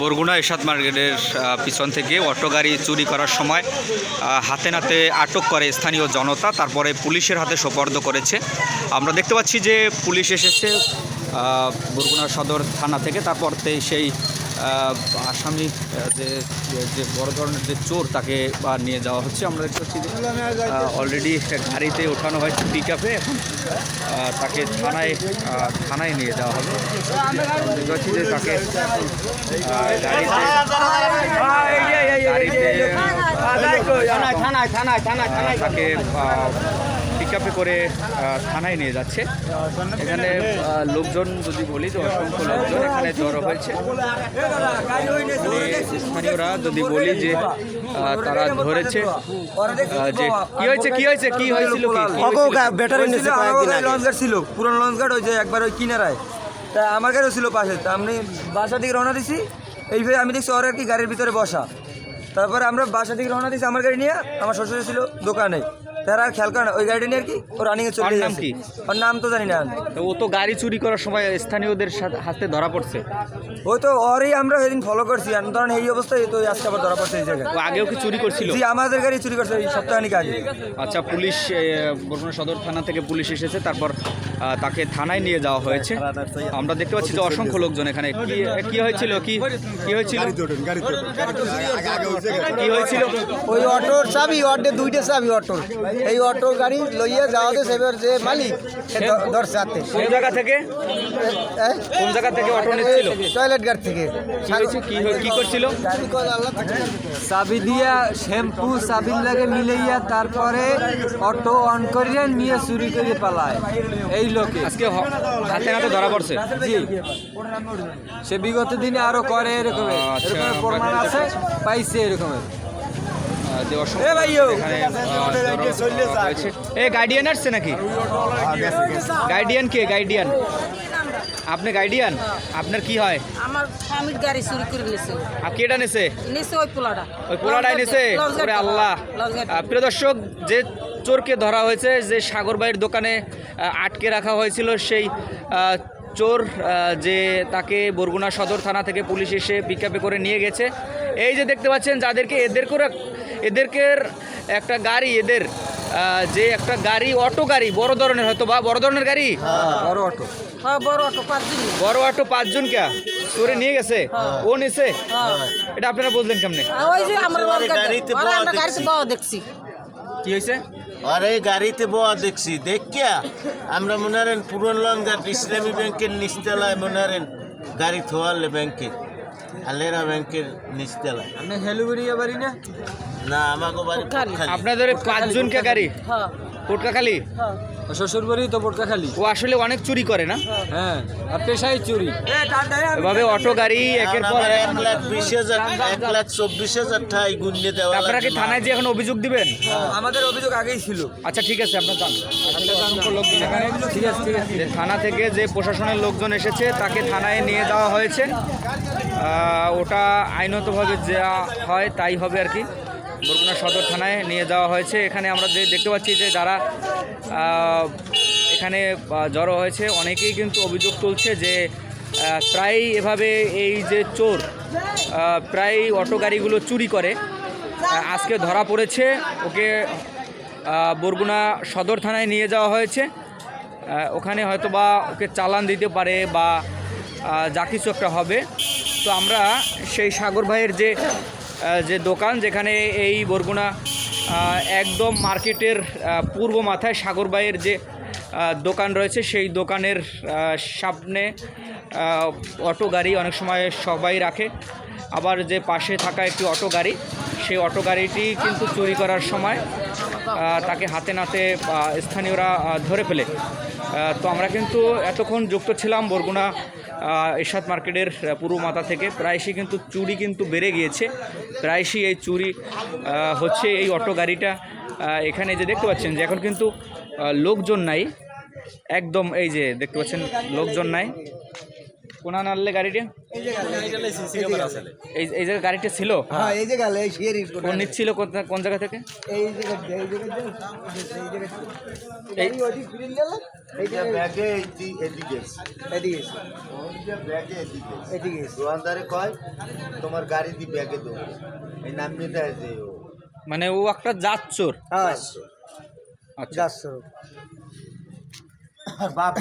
বরগুনা এরশাদ মার্কেটের পিছন থেকে অটো গাড়ি চুরি করার সময় হাতে নাতে আটক করে স্থানীয় জনতা, তারপরে পুলিশের হাতে সোপর্দ করেছে। আমরা দেখতে পাচ্ছি যে পুলিশ এসেছে বরগুনা সদর থানা থেকে, তারপর সেই আসামি যে যে- বড় ধরনের যে চোর তাকে বা নিয়ে যাওয়া হচ্ছে আমরা দেখতে পাচ্ছি অলরেডি গাড়িতে ওঠানো হয়েছে পিক আপে এখন তাকে থানায় থানায় নিয়ে যাওয়া হবে দেখতে পাচ্ছি যে তাকে গাড়িতে তাকে পিক আপে করে থানায় নিয়ে যাচ্ছে। এখানে লোকজন যদি বলি তো অসংখ্য লোকজন এখানে জড়ো হয়েছে। মানে স্থানীয়রা যদি বলি যে তারা ধরেছে যে কি হয়েছে কি হয়েছে কি হয়েছিল? ব্যাটারি নিচে লঞ্চ গার্ড ছিল পুরনো লঞ্চ গার্ড ওই যে একবার ওই কিনারায়। তা আমার গাড়িও ছিল পাশে তা আমি বাসা থেকে রওনা দিছি। এইভাবে আমি দেখছি ওর আর কি গাড়ির ভিতরে বসা। তারপরে আমরা বাসা থেকে রওনা দিছি আমার গাড়ি নিয়ে আমার শ্বশুর ছিল দোকানে। তারা আর খেয়াল করে না ওই গাড়িটা নিয়ে আর কি? ও রানিংয়ে চলে ওর নাম কি? ওর নাম তো জানি না। তো ও তো গাড়ি চুরি করার সময় স্থানীয়দের সাথে হাতে ধরা পড়ছে। ওই তো ওরই আমরা সেদিন ফলো করছি আর ধরেন এই অবস্থায় তো আজকে আবার ধরা পড়ছে এই জায়গায়। ও আগেও কি চুরি করছিল? জি আমাদের গাড়ি চুরি করছে এই সপ্তাহখানিক আগে। আচ্ছা পুলিশ এ, বরগুনা সদর থানা থেকে পুলিশ এসেছে তারপর আহ, তাকে থানায় নিয়ে যাওয়া হয়েছে। আমরা দেখতে পাচ্ছি যে অসংখ্য লোকজন এখানে। কি কি হয়েছিল? কি কি হয়েছিল? কি হয়েছিল? ওই অটোর চাবি অটো দুইটা চাবি অটোর। এই অটো গাড়ি লইয়া যাওয়াতে সেবার যে মালিক সে হাতে কোন জায়গা থেকে? কোন জায়গা থেকে অটো নিচ্ছিল? টয়লেট গার্ড থেকে। কি কি কি করছিল। চাবি দিয়া শ্যাম্পু চাবির লাগে মিলাইয়া তারপরে অটো অন করিয়া নিয়ে চুরি করে পালায়। এই লোকে। আজকে হাতে হাতে ধরা পড়ছে? জি। সে বিগত দিনে আরও করে এরকম। আচ্ছা, এরকম প্রমাণ আছে পাইছে এরকমের আহ, যে অসংখ্য এখানে। এ গার্ডিয়ান আসছে নাকি? গার্ডিয়ান কে গার্ডিয়ান আপনি গার্ডিয়ান আপনার কি হয়? আমার স্বামীর গাড়ি চুরি করে নিয়েছে আর কেটা নেছে? ওই পোলাটা। ওই পোলাটাই নেছে? ওরে আল্লাহ। প্রিয় দর্শক যে চোরকে ধরা হয়েছে যে সাগর ভাইয়ের দোকানে আটকে রাখা হয়েছিল সেই চোর যে তাকে বরগুনা সদর থানা থেকে পুলিশ এসে পিকআপে করে নিয়ে গেছে। এই যে দেখতে পাচ্ছেন যাদেরকে এদের করে এদেরকে একটা গাড়ি এদের যে একটা গাড়ি অটো গাড়ি বড় ধরনের হয়তো বা বড় ধরনের গাড়ি? বড় অটো। হ্যাঁ বড় অটো পাঁচ দিন পাঁচজন কে? চোরে নিয়ে গেছে? ও নিছে? এটা আপনারা বুঝলেন কেমনে? দেখছি। দেখছি। কি হয়েছে আরে গাড়িতে বয়া দেখছি। দেখিয়া আমরা মনে পুরন লঙ্গার ইসলামী ব্যাংকের নিচতলায় মনে গাড়ি থোয়ালে ব্যাংকের আলেরা ব্যাংকের নিচতলায়। আপনি হেলুবেরিয়া বাড়ি না? না আমাকে বাড়ি। আপনাদের ওই পাঁচজন কে গাড়ি? হ্যাঁ। কোটকাখালি? হ্যাঁ। শ্বশুর বাড়ি তো বোটকাখালি ও আসলে অনেক চুরি করে না? হ্যাঁ। আর পেশাই চুরি। এভাবে অটো গাড়ি একের পর এক এক লাখ বিশ হাজার এক লাখ চব্বিশ হাজার টাকা গুণে দেওয়া আপনারা কি থানায় যে এখন অভিযোগ দিবেন? আমাদের অভিযোগ আগেই ছিল। আচ্ছা ঠিক আছে আপনার ঠিক আছে। যে থানা থেকে যে প্রশাসনের লোকজন এসেছে তাকে থানায় নিয়ে যাওয়া হয়েছে। ওটা আইনতভাবে যা হয় তাই হবে আর কি। বরগুনা সদর থানায় নিয়ে যাওয়া হয়েছে। এখানে আমরা যে দেখতে পাচ্ছি যে যারা এখানে জড়ো হয়েছে, অনেকেই কিন্তু অভিযোগ তুলছে যে প্রায় এভাবে এই যে চোর প্রায় অটো গাড়িগুলো চুরি করে। আজকে ধরা পড়েছে, ওকে বরগুনা সদর থানায় নিয়ে যাওয়া হয়েছে। ওখানে হয়তো বা ওকে চালান দিতে পারে বা যা কিছু একটা হবে। তো আমরা সেই সাগর ভাইয়ের যে যে দোকান যেখানে এই বরগুনা একদম মার্কেটের পূর্ব মাথায় সাগর ভাইয়ের যে দোকান রয়েছে সেই দোকানের সামনে অটো গাড়ি অনেক সময় সবাই রাখে। আবার যে পাশে থাকা একটি অটো গাড়ি, সেই অটো গাড়িটি কিন্তু চুরি করার সময় তাকে হাতে নাতে স্থানীয়রা ধরে ফেলে। তো আমরা কিন্তু এতক্ষণ যুক্ত ছিলাম বরগুনা আহ, মার্কেটের পূর্ব মাথা থেকে। প্রায়শই কিন্তু চুরি কিন্তু বেড়ে গিয়েছে। প্রায়শই এই চুরি হচ্ছে এই অটো গাড়িটা এখানে যে দেখতে পাচ্ছেন যে এখন কিন্তু লোকজন নাই। একদম এই যে দেখতে পাচ্ছেন লোকজন নাই। কোন আনলে গাড়িটা? এই এই এই এই জায়গায় গাড়িটা ছিল? হ্যাঁ এই যে গেল এই শিয়ের কোন নিচ্ছিল কোন জায়গা থেকে? এই জায়গা এই জায়গা এই জায়গা কয় তোমার গাড়ি দি ব্যাগে দেবো এই নাম নিতে আছে ও। মানে ও একটা যাচ্চোর হ্যাঁ। আচ্ছা। যাচ্ছে বাপ